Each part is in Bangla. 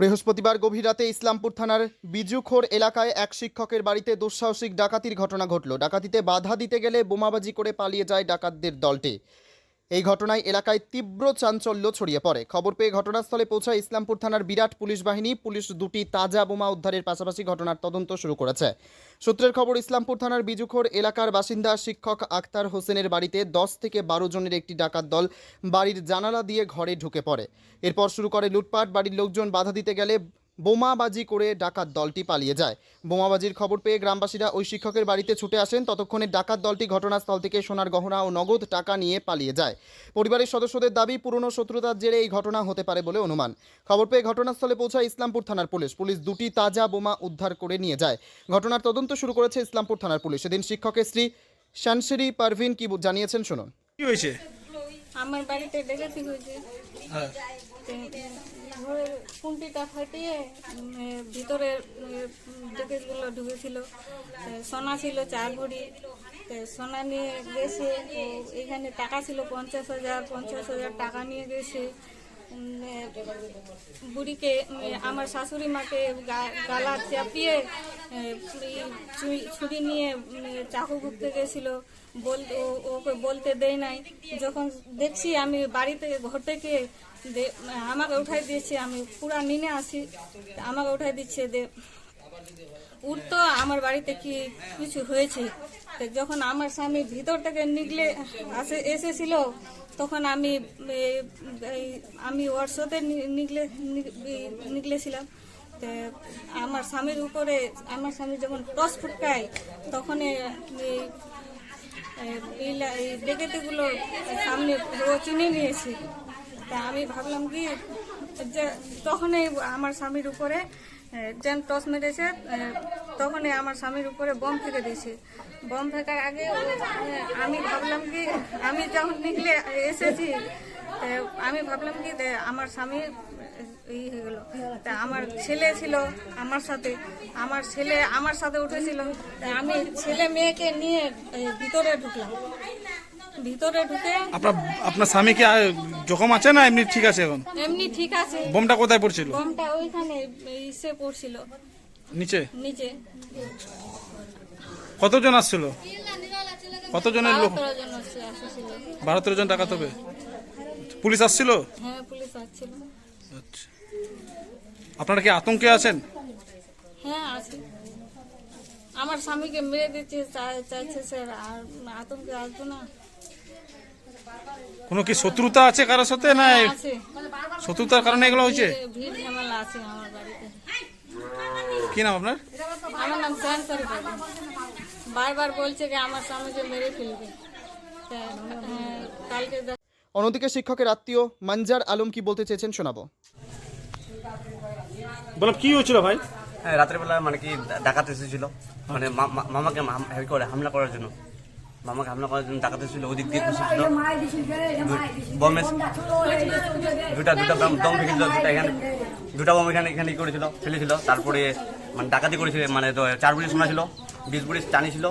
বৃহস্পতিবার গভীর রাতে ইসলামপুর থানার বিজুখোর এলাকায় এক শিক্ষকের বাড়িতে দুঃসাহসিক ডাকাতির ঘটনা ঘটল। ডাকাতিতে বাধা দিতে গেলে বোমাবাজি করে পালিয়ে যায় ডাকাতদের দলটি। এই ঘটনায় এলাকায় তীব্র চাঞ্চল্য ছড়িয়ে পড়ে। খবর পেয়ে ঘটনাস্থলে পৌঁছায় ইসলামপুর থানার বিরাট পুলিশ বাহিনী। পুলিশ দুটি তাজা বোমা উদ্ধারের পাশাপাশি ঘটনার তদন্ত শুরু করেছে। সূত্রের খবর, ইসলামপুর থানার বিজুখোর এলাকার বাসিন্দা শিক্ষক আক্তার হোসেনের বাড়িতে দশ থেকে বারো জনের একটি ডাকাত দল বাড়ির জানালা দিয়ে ঘরে ঢুকে পড়ে। এরপর শুরু করে লুটপাট, বাড়ির লোকজন বাধা দিতে গেলে বোমাবাজি করে ডাকাত দলটি পালিয়ে যায়। বোমাবাজির খবর পেয়ে গ্রামবাসীরা ওই শিক্ষকের বাড়িতে ছুটে আসেন। ততক্ষণে ডাকাত দলটি ঘটনাস্থল থেকে সোনার গহনা ও নগদ টাকা নিয়ে পালিয়ে যায়। পরিবারের সদস্যদের দাবি পুরনো শত্রুতার জেরে এই ঘটনা হতে পারে বলে অনুমান। খবর পেয়ে ঘটনাস্থলে পৌঁছায় ইসলামপুর থানার পুলিশ। পুলিশ দুটি তাজা বোমা উদ্ধার করে নিয়ে যায়। ঘটনার তদন্ত শুরু করেছে ইসলামপুর থানার পুলিশ। এদিন শিক্ষকের স্ত্রী শানসিরি পারভিন কি জানিয়েছেন শুনুন। কি হয়েছে? আমার বাড়িতে হয়েছে। হ্যাঁ ফাটিয়ে ভিতরে ডেকেসগুলো ঢুকেছিল। সোনা ছিল চার ভরি। সোনা নিয়ে গেছে এখানে টাকা ছিল পঞ্চাশ হাজার পঞ্চাশ হাজার টাকা নিয়ে গেছে। বুড়িকে আমার শাশুড়ি মাকে গালা চাপিয়ে ছুরি- নিয়ে চাকু ঘুরতে গেছিল। বল, ও- ওকে বলতে দেয় নাই। যখন দেখছি আমি বাড়িতে ঘর থেকে দে- আমাকে উঠাই দিয়েছে, আমি পুরা নিনে আসি আমাকে উঠাই দিচ্ছে, দে। উঠতো আমার বাড়িতে কি কিছু হয়েছে? তো যখন আমার স্বামী ভিতর থেকে নিগলে আসে, এসেছিল, তখন আমি আমি নি- নিগলে নিগলেছিলাম। আমার স্বামীর উপরে, আমার স্বামী যখন টস ফুটকায়, তখন ডেকেতেগুলো সামনে চিনে নিয়েছে। তা আমি ভাবলাম কি, যে তখনই আমার স্বামীর উপরে যেন টস মেরেছে তখনই আমার স্বামীর উপরে বম ফেঁকে দিয়েছে। বম ফেঁকার আগে আমি ভাবলাম কি, আমি যখন নিকলে এসেছি আমি ভাবলাম কি আমার স্বামী ই হয়ে গেল। তা আমার ছেলে ছিল আমার সাথে, আমার ছেলে আমার সাথে উঠেছিল। আমি ছেলে মেয়েকে নিয়ে ভিতরে ঢুকলাম। ভিতরে ঢুকে আপনার আপনার স্বামী কি জখম আছে না এমনি ঠিক আছে এখন? এমনি ঠিক আছে। বোমটা কোথায় পড়ছিল? বমটা ওইখানে ইসে পড়ছিল। নিচে? নিচে। কতজন আসছিল? কতজনের লোক? বারো তেরো জন টাকা তবে পুলিশ আসছিল? হ্যাঁ পুলিশ আসছিল। আচ্ছা। আপনারা কি আতঙ্কে আছেন? হ্যাঁ আছে। আমার স্বামীকে মেরে দিচ্ছে চাইছে স্যার আর আতঙ্কে আসব না। কোনো কি শত্রুতা আছে কারোর সাথে? না শত্রুতার কারণে এগুলো হয়েছে? ভিড় ঝামেলা আছে আমার বাড়িতে। কি নাম আপনার? আমার নাম বারবার বলছে যে আমার স্বামীকে মেরে ফেলবে। হ্যাঁ, কালকে অন্যদিকে শিক্ষকের আত্মীয় মঞ্জার আলম কি বলতে চেয়েছেন শোনাবো। বললাম কি হয়েছিল ভাই? হ্যাঁ রাত্রেবেলা মানে কি ডাকাত এসেছিল। মানে মামাকে মাম- করে হামলা করার জন্য। মামাকে হামলা করার জন্য ডাকাত এসেছিল ওদিক দিয়ে ঘুষেছিল বম এস- দুটা দুটা বম দম ফেলেছিল দুটা এখানে দুটা বম এখানে এখানে করেছিল ফেলেছিল তারপরে মানে ডাকাতি করেছিল মানে চার বুড়ি সোনা ছিল বিশ বুড়ি চানি ছিল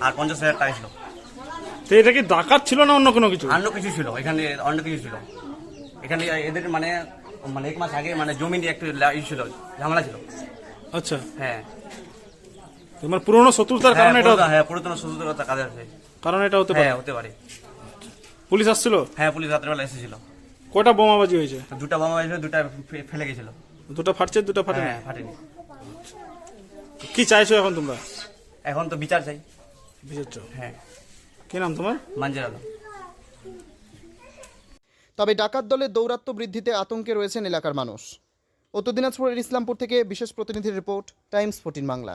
আর পঞ্চাশ হাজার টাকা ছিল। তো এটা কি ডাকাত ছিল না অন্য কোনো কিছু? অন্য কিছু ছিল এখানে অন্য কিছু ছিল। এখানে এদের মানে মানে এক মাস আগে মানে জমি নিয়ে একটু ছিল ঝামেলা ছিল। আচ্ছা। হ্যাঁ। তোমার পুরনো শত্রুতার হ্যাঁ কারণে এটা হ্যাঁ পুরাতন কাজে আছে কারণ এটা হতে পারে। হ্যাঁ হতে পারে। পুলিশ আসছিল? হ্যাঁ পুলিশ রাত্রেবেলা এসেছিল। কটা বোমাবাজি হয়েছে? দুটা বোমা এসে দুটা ফেলে গেছিল। দুটো ফাটছে দুটো ফাটে হ্যাঁ ফাটেনি। কি চাইছো এখন তোমরা? এখন তো বিচার চাই। বুঝেছ হ্যাঁ। কি নাম তোমার? মাঞ্জের আলম। তবে ডাকাত দলের দৌরাত্ম্য বৃদ্ধিতে আতঙ্কে রয়েছেন এলাকার মানুষ। উত্তর দিনাজপুরের ইসলামপুর থেকে বিশেষ প্রতিনিধির রিপোর্ট টাইমস ফোর্টিন বাংলা।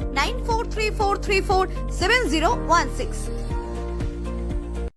9434347016.